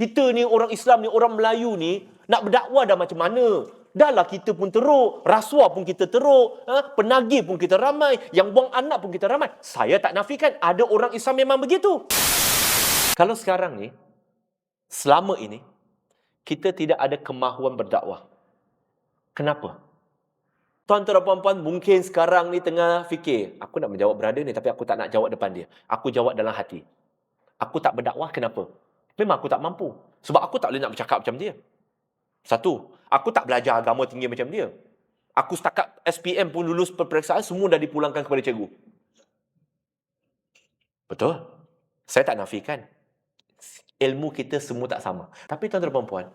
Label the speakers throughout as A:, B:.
A: Kita ni orang Islam ni, orang Melayu ni, nak berdakwah dah macam mana? Dahlah kita pun teruk, rasuah pun kita teruk, ha? penagih pun kita ramai, yang buang anak pun kita ramai. Saya tak nafikan ada orang Islam memang begitu. Kalau sekarang ni, selama ini, kita tidak ada kemahuan berdakwah. Kenapa? Tuan-tuan dan puan-puan, mungkin sekarang ni tengah fikir, aku nak menjawab berada ni tapi aku tak nak jawab depan dia. Aku jawab dalam hati. Aku tak berdakwah kenapa? Memang aku tak mampu. Sebab aku tak boleh nak bercakap macam dia. Satu, aku tak belajar agama tinggi macam dia. Aku setakat SPM pun lulus peperiksaan, semua dah dipulangkan kepada cikgu. Betul. Saya tak nafikan. Ilmu kita semua tak sama. Tapi tuan-tuan dan puan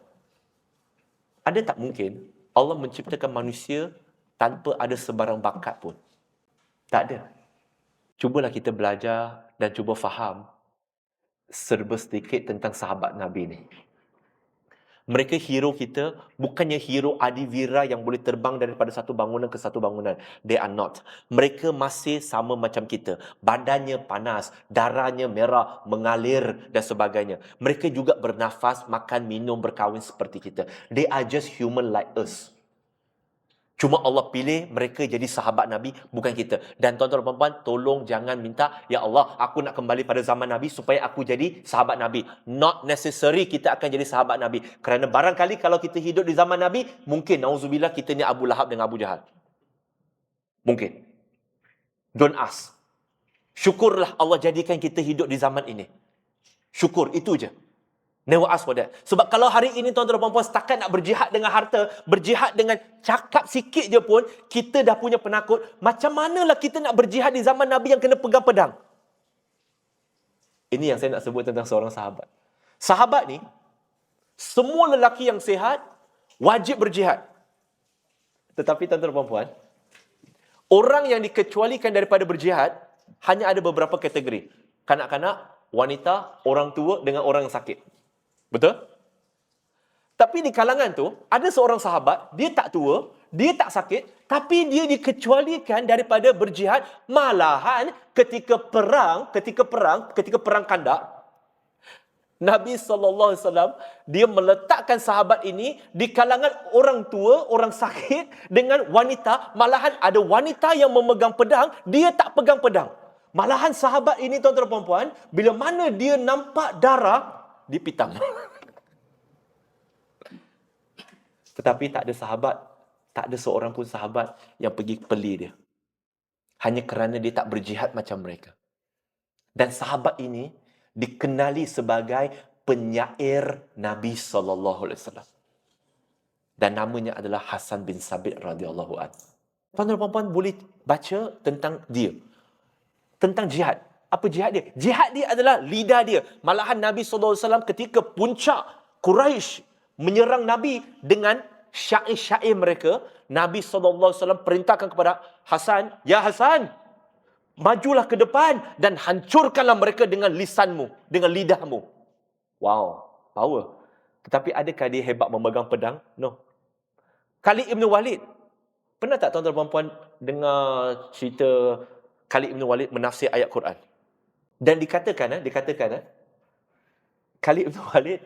A: ada tak mungkin Allah menciptakan manusia tanpa ada sebarang bakat pun? Tak ada. Cubalah kita belajar dan cuba faham serba sedikit tentang sahabat Nabi ni. Mereka hero kita bukannya hero adivira yang boleh terbang daripada satu bangunan ke satu bangunan. They are not. Mereka masih sama macam kita. Badannya panas, darahnya merah, mengalir dan sebagainya. Mereka juga bernafas, makan, minum, berkahwin seperti kita. They are just human like us. Cuma Allah pilih mereka jadi sahabat Nabi, bukan kita. Dan tuan-tuan dan puan tolong jangan minta, Ya Allah, aku nak kembali pada zaman Nabi supaya aku jadi sahabat Nabi. Not necessary kita akan jadi sahabat Nabi. Kerana barangkali kalau kita hidup di zaman Nabi, mungkin, na'udzubillah, kita ni Abu Lahab dengan Abu Jahal. Mungkin. Don't ask. Syukurlah Allah jadikan kita hidup di zaman ini. Syukur, itu je. Never ask for that. Sebab kalau hari ini tuan-tuan dan puan setakat nak berjihad dengan harta, berjihad dengan cakap sikit je pun, kita dah punya penakut. Macam manalah kita nak berjihad di zaman Nabi yang kena pegang pedang? Ini yang saya nak sebut tentang seorang sahabat. Sahabat ni, semua lelaki yang sehat, wajib berjihad. Tetapi tuan-tuan dan puan orang yang dikecualikan daripada berjihad, hanya ada beberapa kategori. Kanak-kanak, wanita, orang tua dengan orang yang sakit. Betul? Tapi di kalangan tu, ada seorang sahabat, dia tak tua, dia tak sakit, tapi dia dikecualikan daripada berjihad. Malahan ketika perang, ketika perang, ketika perang kandak, Nabi SAW, dia meletakkan sahabat ini di kalangan orang tua, orang sakit dengan wanita. Malahan ada wanita yang memegang pedang, dia tak pegang pedang. Malahan sahabat ini, tuan-tuan dan puan-puan, bila mana dia nampak darah, dipitam. Tetapi tak ada sahabat, tak ada seorang pun sahabat yang pergi peli dia. Hanya kerana dia tak berjihad macam mereka. Dan sahabat ini dikenali sebagai penyair Nabi sallallahu alaihi wasallam. Dan namanya adalah Hasan bin Sabit radhiyallahu anhu. Tuan-tuan dan puan boleh baca tentang dia. Tentang jihad. Apa jihad dia? Jihad dia adalah lidah dia. Malahan Nabi SAW ketika puncak Quraisy menyerang Nabi dengan syair-syair mereka, Nabi SAW perintahkan kepada Hasan, Ya Hasan, majulah ke depan dan hancurkanlah mereka dengan lisanmu, dengan lidahmu. Wow, power. Tetapi adakah dia hebat memegang pedang? No. Khalid Ibn Walid. Pernah tak tuan-tuan dan puan dengar cerita Khalid Ibn Walid menafsir ayat Quran? Dan dikatakan, eh, dikatakan, eh, Khalid bin Walid,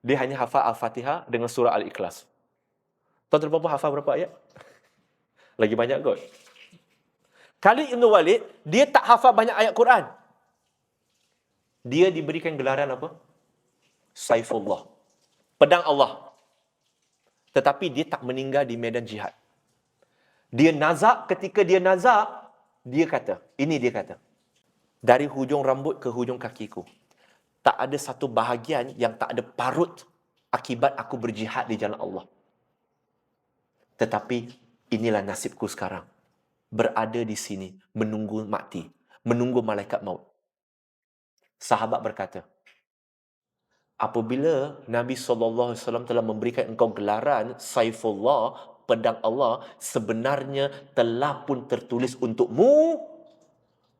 A: dia hanya hafal Al-Fatihah dengan surah Al-Ikhlas. Tuan-tuan hafal berapa ayat? Lagi banyak kot. Khalid bin Walid, dia tak hafal banyak ayat Quran. Dia diberikan gelaran apa? Saifullah. Pedang Allah. Tetapi dia tak meninggal di medan jihad. Dia nazak ketika dia nazak, dia kata, ini dia kata, dari hujung rambut ke hujung kakiku. Tak ada satu bahagian yang tak ada parut akibat aku berjihad di jalan Allah. Tetapi inilah nasibku sekarang. Berada di sini, menunggu mati, menunggu malaikat maut. Sahabat berkata, apabila Nabi SAW telah memberikan engkau gelaran Saifullah, pedang Allah, sebenarnya telah pun tertulis untukmu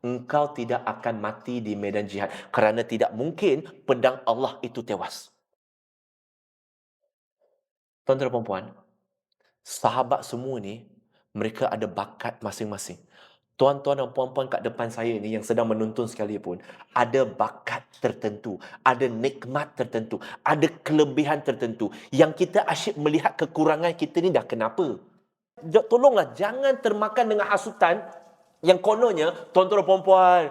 A: engkau tidak akan mati di medan jihad kerana tidak mungkin pedang Allah itu tewas. Tuan-tuan dan puan sahabat semua ni mereka ada bakat masing-masing. tuan-tuan dan puan-puan kat depan saya ni yang sedang menonton sekalipun ada bakat tertentu, ada nikmat tertentu, ada kelebihan tertentu yang kita asyik melihat kekurangan kita ni dah kenapa. Tolonglah jangan termakan dengan hasutan yang kononnya tuan-tuan dan puan-puan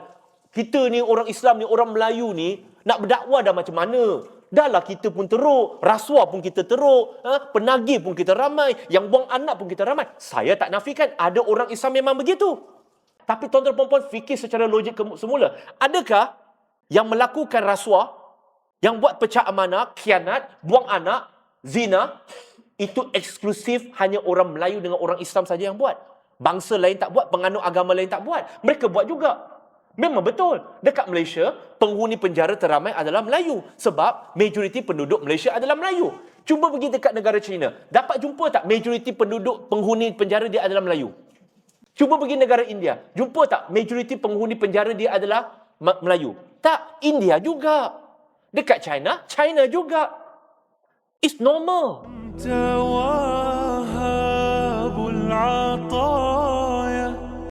A: kita ni orang Islam ni orang Melayu ni nak berdakwah dah macam mana? Dahlah kita pun teruk, rasuah pun kita teruk, ha? penagih pun kita ramai, yang buang anak pun kita ramai. Saya tak nafikan ada orang Islam memang begitu. Tapi tuan-tuan dan puan-puan fikir secara logik semula. Adakah yang melakukan rasuah, yang buat pecah amanah, khianat, buang anak, zina, itu eksklusif hanya orang Melayu dengan orang Islam saja yang buat. Bangsa lain tak buat, penganut agama lain tak buat. Mereka buat juga. Memang betul. Dekat Malaysia, penghuni penjara teramai adalah Melayu. Sebab majoriti penduduk Malaysia adalah Melayu. Cuba pergi dekat negara China. Dapat jumpa tak majoriti penduduk penghuni penjara dia adalah Melayu? Cuba pergi negara India. Jumpa tak majoriti penghuni penjara dia adalah Melayu? Tak, India juga. Dekat China, China juga. It's normal.
B: العطايا